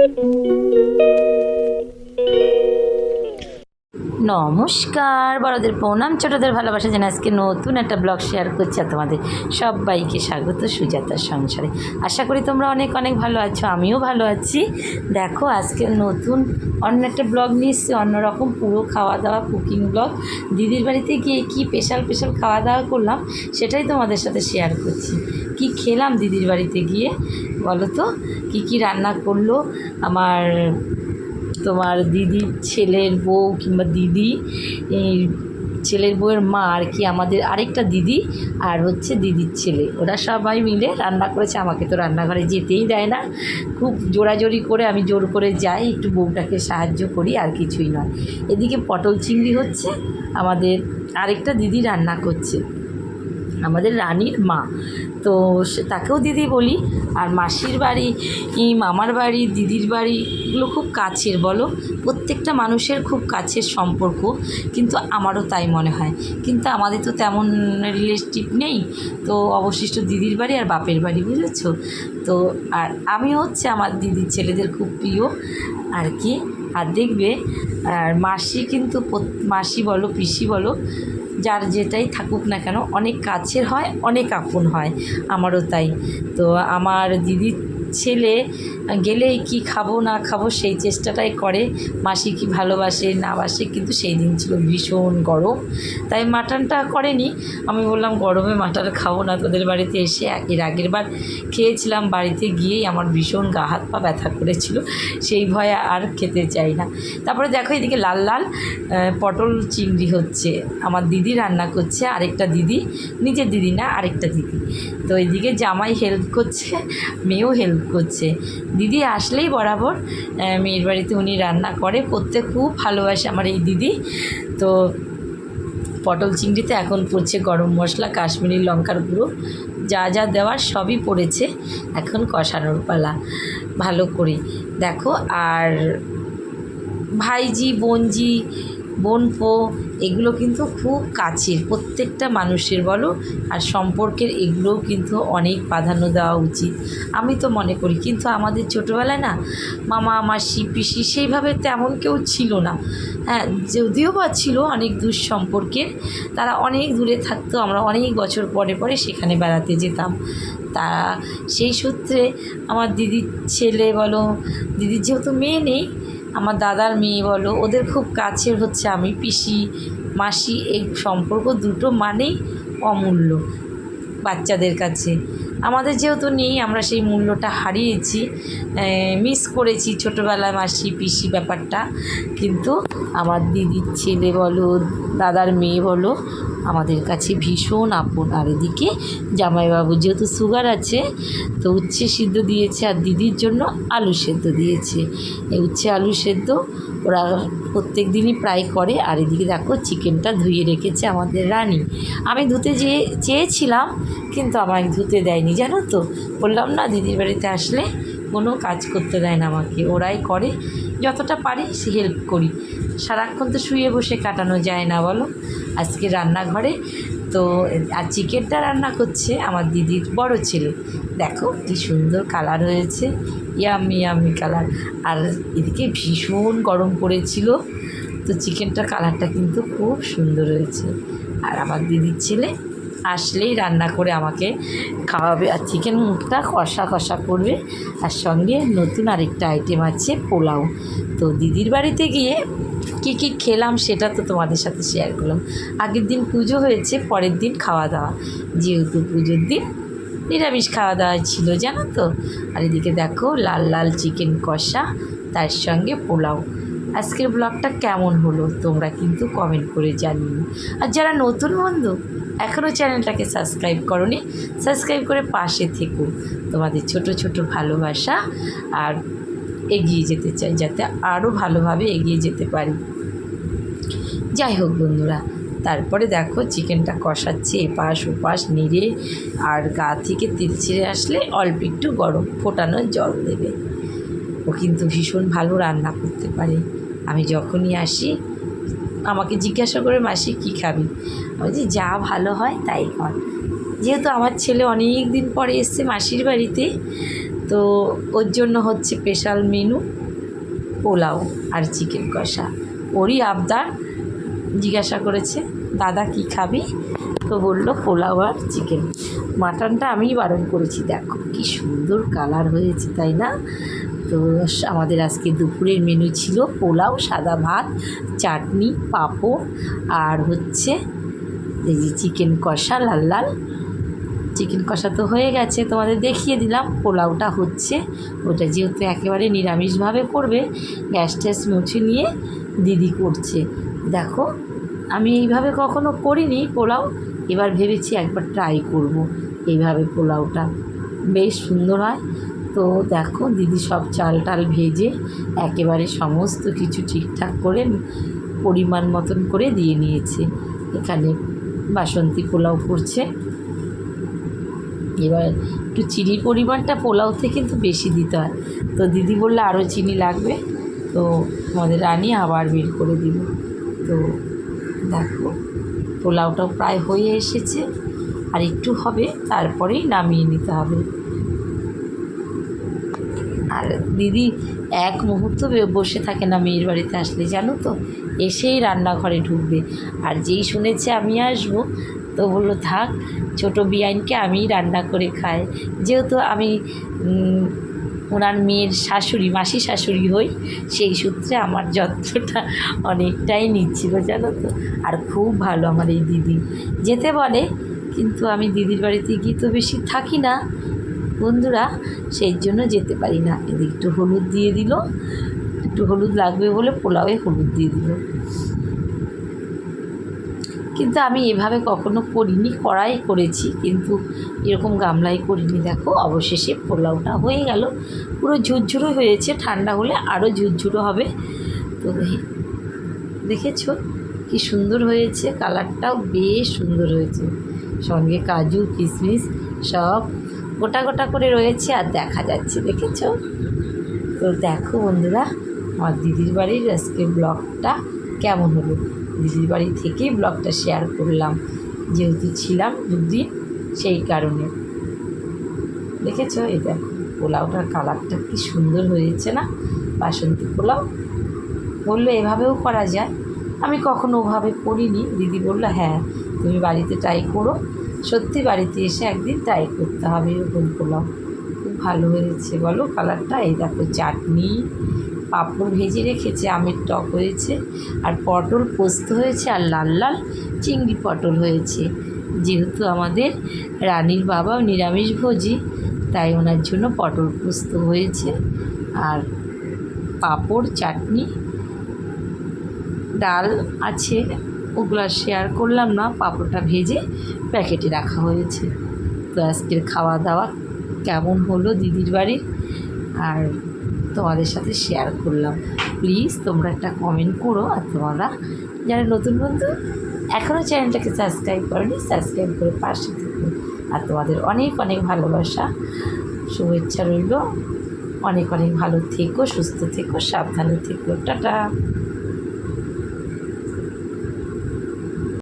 Thank you. নমস্কার, বড়দের প্রণাম, ছোটদের ভালোবাসা জানা আজকে নতুন একটা ব্লগ শেয়ার করছি তোমাদের সবাইকে স্বাগত সুজাতার সংসারে। আশা করি তোমরা অনেক অনেক ভালো আছো, আমিও ভালো আছি। দেখো, আজকে নতুন অন্য একটা ব্লগ নিয়ে এসছি, অন্যরকম পুরো খাওয়া দাওয়া কুকিং ব্লগ দিদির বাড়িতে গিয়ে কী স্পেশাল স্পেশাল খাওয়া দাওয়া করলাম, সেটাই তোমাদের সাথে শেয়ার করছি। কি খেলাম দিদির বাড়িতে গিয়ে, বলো তো? কী কী রান্না করল আমার তোমার দিদির ছেলের বউ কিংবা দিদি ছেলের বউয়ের মা আর কি আমাদের আরেকটা দিদি আর হচ্ছে দিদির ছেলে। ওরা সবাই মিলে রান্না করেছে, আমাকে তো রান্নাঘরে যেতেই দেয় না। খুব জোরাজোরি করে আমি জোর করে যাই, একটু বউটাকে সাহায্য করি, আর কিছুই নয়। এদিকে পটল চিংড়ি হচ্ছে, আমাদের আরেকটা দিদি রান্না করছে। আমাদের রানীর মা। তো সে তাকেও দিদি বলি। আর মাসির বাড়ি মামার বাড়ি, দিদির বাড়ি, এগুলো খুব কাছের, বলো? প্রত্যেকটা মানুষের খুব কাছের সম্পর্ক, কিন্তু আমারও তাই মনে হয়। কিন্তু আমাদের তো তেমন রিলেটিভ নেই। তো অবশিষ্ট দিদির বাড়ি আর বাপের বাড়ি, বুঝেছ? তো আর আমি হচ্ছে আমার দিদির ছেলেদের খুব প্রিয়। আর কি? আর দেখবে। আর মাসি কিন্তু মাসি বলো, পিসি বলো, যার যেটাই থাকুক না কেন, অনেক কাছের হয়, অনেক আপন হয়। আমারও তাই। তো আমার দিদির ছেলে গেলেই কি খাব, না খাব, সেই চেষ্টাটাই করে। মাসি কি ভালোবাসে, না বাসে, কিন্তু সেই দিন ছিল ভীষণ গরম। তাই মাটনটা করেনি। আমি বললাম, গরমে মাটন খাব না, তোদের বাড়িতে এসে এর আগের বার খেয়েছিলাম, বাড়িতে গিয়েই আমার ভীষণ গা হাত পা ব্যথা করেছিল। সেই ভয়ে আর খেতে চাই না। তারপরে দেখো, এদিকে লাল লাল পটল চিংড়ি হচ্ছে। আমার দিদি রান্না করছে, আরেকটা দিদি, নিজের দিদি না, আরেকটা দিদি। তো এদিকে জামাই হেল্প করছে, মেয়েও হেল্প করছে। দিদি আসলেই বরাবর মেয়ের বাড়িতে উনি রান্না করে করতে খুব ভালোবাসে আমার এই দিদি। তো পটল চিংড়িতে এখন পড়ছে গরম মশলা, কাশ্মীরি লঙ্কার গুঁড়ো। যা যা দেওয়ার সবই পড়েছে, এখন কষানোর পালা, ভালো করে। দেখো, আর ভাইজি, বোনজি বোনপো এগুলো কিন্তু খুব কাছের প্রত্যেকটা মানুষের বলো। আর সম্পর্কের এগুলোও কিন্তু অনেক প্রাধান্য দেওয়া উচিত। আমি তো মনে করি, কিন্তু আমাদের ছোটোবেলায় না মামা, মাসি, পিসি সেইভাবে তেমন কেউ ছিল না। হ্যাঁ যদিও বা ছিল অনেক দূর সম্পর্কের, তারা অনেক দূরে থাকতো, আমরা অনেক বছর পরে পরে সেখানে বেড়াতে যেতাম। তা সেই সূত্রে আমার দিদির ছেলে বলো, দিদির যেহেতু মেয়ে নেই আমার দাদার মেয়ে বলো, ওদের খুব কাছের হচ্ছে আমি, পিসি, মাসি, এই সম্পর্ক দুটো মানেই অমূল্য বাচ্চাদের কাছে। আমাদের যেহেতু নেই, আমরা সেই মূল্যটা হারিয়েছি মিস করেছি ছোটোবেলায় মাসি, পিসি ব্যাপারটা। কিন্তু আমার দিদির ছেলে বলো, দাদার মেয়ে বলো আমাদের কাছে ভীষণ আপন। আর এদিকে জামাইবাবু যেহেতু সুগার আছে, তো উচ্ছে সিদ্ধ দিয়েছে আর দিদির জন্য আলু সেদ্ধ দিয়েছে। এই উচ্ছে আলু সেদ্ধ ওরা প্রত্যেক দিনই প্রায় করে। আর এদিকে দেখো চিকেনটা ধুয়ে রেখেছে আমাদের রানী। আমি ধুতে যেয়ে চেয়েছিলাম, কিন্তু আমাকে ধুতে দেয়নি, জানো তো? বললাম, না, দিদির বাড়িতে আসলে কোনো কাজ করতে দেয় না আমাকে। ওরাই করে, যতটা পারি হেল্প করি। সারাক্ষণ তো শুয়ে বসে কাটানো যায় না, বলো? আজকে রান্নাঘরে। তো, আর চিকেনটা রান্না করছে আমার দিদির বড় ছেলে। দেখো কি সুন্দর কালার হয়েছে। ইয়ামি ইয়ামি কালার আর এদিকে ভীষণ গরম পড়েছিল। তো চিকেনটার কালারটা কিন্তু খুব সুন্দর হয়েছে। আর আমার দিদির ছেলে আসলেই রান্না করে আমাকে খাওয়াবে। আর চিকেন মুখটা কষা কষা করবে। আর সঙ্গে নতুন আরেকটা আইটেম আছে পোলাও। তো দিদির বাড়িতে গিয়ে কী কী খেলাম সেটা তো তোমাদের সাথে শেয়ার করলাম। আগের দিন পুজো হয়েছে, পরের দিন খাওয়া দাওয়া যেহেতু পুজোর দিন, নিরামিষ খাওয়া দাওয়া ছিল, জানো তো? আর এদিকে দেখো, লাল লাল চিকেন কষা, তার সঙ্গে পোলাও। আজকের ব্লগটা কেমন হলো, তোমরা কিন্তু কমেন্ট করে জানিও। আর যারা নতুন বন্ধু এখনও চ্যানেলটাকে সাবস্ক্রাইব করনি সাবস্ক্রাইব করে পাশে থেকো। তোমাদের ছোট ছোট ভালোবাসা আর এগিয়ে যেতে চাই, যাতে আরও ভালোভাবে এগিয়ে যেতে পারি। যাই হোক বন্ধুরা, তারপরে দেখো চিকেনটা কষাচ্ছে, এপাশ ওপাশ নেড়ে আর গা থেকে তেল ছেড়ে আসলে অল্প একটু গরম ফোটানো জল দেবে। ও কিন্তু ভীষণ ভালো রান্না করতে পারে। আমি যখনই আসি, আমাকে জিজ্ঞাসা করে, মাসি, কী খাবি? আমি বলছি, যা ভালো হয় তাই কর যেহেতু আমার ছেলে অনেক দিন পরে এসছে মাসির বাড়িতে তো ওর জন্য হচ্ছে স্পেশাল মেনু পোলাও আর চিকেন কষা। ওরই আবদার জিজ্ঞাসা করেছে, দাদা কি খাবি? তো বলল, পোলাও আর চিকেন মাটনটা আমিই বারণ করেছি, দেখো কি সুন্দর কালার হয়েছে, তাই না? তো আমাদের আজকে দুপুরের মেনু ছিল পোলাও, সাদা ভাত, চাটনি, পাঁপড় আর হচ্ছে এই যে চিকেন কষা, লাল লাল চিকেন কষা তো হয়ে গেছে, তোমাদের দেখিয়ে দিলাম, পোলাওটা হচ্ছে। ওটা যেহেতু একেবারে নিরামিষভাবে করবে, গ্যাস ট্যাস মুছে নিয়ে দিদি করছে। দেখো, আমি এইভাবে কখনো করিনি পোলাও, এবার ভেবেছি একবার ট্রাই করব এইভাবে পোলাওটা। বেশ সুন্দর হয়। তো দেখো, দিদি সব চাল টাল ভেজে একেবারে সমস্ত কিছু ঠিকঠাক করে, পরিমাণ মতন করে দিয়ে নিয়েছে। এখানে বাসন্তী পোলাও করছে। এবার একটু চিনির পরিমাণটা পোলাওতে কিন্তু বেশি দিতে হয়। তো দিদি বললে, আরও চিনি লাগবে? তো আমাদের রানি আবার বের করে দিব তো দেখো, পোলাওটাও প্রায় হয়ে এসেছে। আর একটু হবে, তারপরেই নামিয়ে নিতে হবে। আর দিদি এক মুহূর্ত বসে থাকে না মেয়ের বাড়িতে আসলে, জানো তো? এসেই রান্নাঘরে ঢুকবে। আর যেই শুনেছে আমি আসব তো বলল, থাক, ছোটো বিয়াইনকে আমিই রান্না করে খাই। যেহেতু আমি ওনার মেয়ের শাশুড়ি, মাসি শাশুড়ি হই, সেই সূত্রে আমার যত্নটা অনেকটাই নিচ্ছিল, জানো তো। আর খুব ভালো আমার এই দিদি। যেতে বলে, কিন্তু আমি দিদির বাড়িতে গিয়ে তো বেশি থাকি না। বন্ধুরা, সেই জন্য যেতে পারি না। এদিকে একটু হলুদ দিয়ে দিল, একটু হলুদ লাগবে বলে পোলাওয়ে হলুদ দিয়ে দিল। কিন্তু আমি এভাবে কখনো করিনি কড়াই করেছি। কিন্তু এরকম গামলায় করিনি, দেখো, অবশেষে পোলাওটা হয়ে গেল। পুরো ঝুরঝুরো হয়েছে, ঠান্ডা হলে আরও ঝুরঝুরো হবে। তো দেখেছ? কি সুন্দর হয়েছে, কালারটাও বেশ সুন্দর হয়েছে। সঙ্গে কাজু, কিশমিশ, সব গোটা গোটা করে রয়েছে আর দেখা যাচ্ছে, দেখেছ? তো দেখো বন্ধুরা, আমার দিদির বাড়ির আজকে ব্লগটা কেমন হলো? দিদির বাড়ি থেকেই ব্লগটা শেয়ার করলাম। যেহেতু ছিলাম দুদিন, সেই কারণে। দেখেছ, এই দেখো, পোলাওটার কালারটা কি সুন্দর হয়েছে না? বাসন্তী পোলাও। বলল, এভাবেও করা যায়? আমি কখনো ওভাবে করিনি। দিদি বলল হ্যাঁ তুমি বাড়িতে ট্রাই করো। সত্যি বাড়িতে এসে একদিন ট্রাই করতে হবে এরকম পোলাও। খুব ভালো হয়েছে, বলো কালারটা। এই দেখো, চাটনি পাঁপড় ভেজে রেখেছে, আমের টক হয়েছে, আর পটল পোস্ত হয়েছে, আর লাল লাল চিংড়ি পটল হয়েছে। যেহেতু আমাদের রানীর বাবাও নিরামিষভোজী তাই ওনার জন্য পটল পোস্ত হয়েছে, আর পাঁপড়, চাটনি, ডাল আছে, ওগুলো শেয়ার করলাম না, পাঁপড়টা ভেজে প্যাকেটে রাখা হয়েছে। তো আজকের খাওয়া দাওয়া কেমন হলো দিদির বাড়ি আর তোমাদের সাথে শেয়ার করলাম। প্লিজ তোমরা একটা কমেন্ট করো আর তোমরা যারা নতুন বন্ধু এখনও চ্যানেলটাকে সাবস্ক্রাইব করেনি সাবস্ক্রাইব করে পাশে থেকো। আর তোমাদের অনেক অনেক ভালোবাসা, শুভেচ্ছা রইল। অনেক অনেক ভালো থেকো, সুস্থ থেকো, সাবধানে থেকো। টাটা।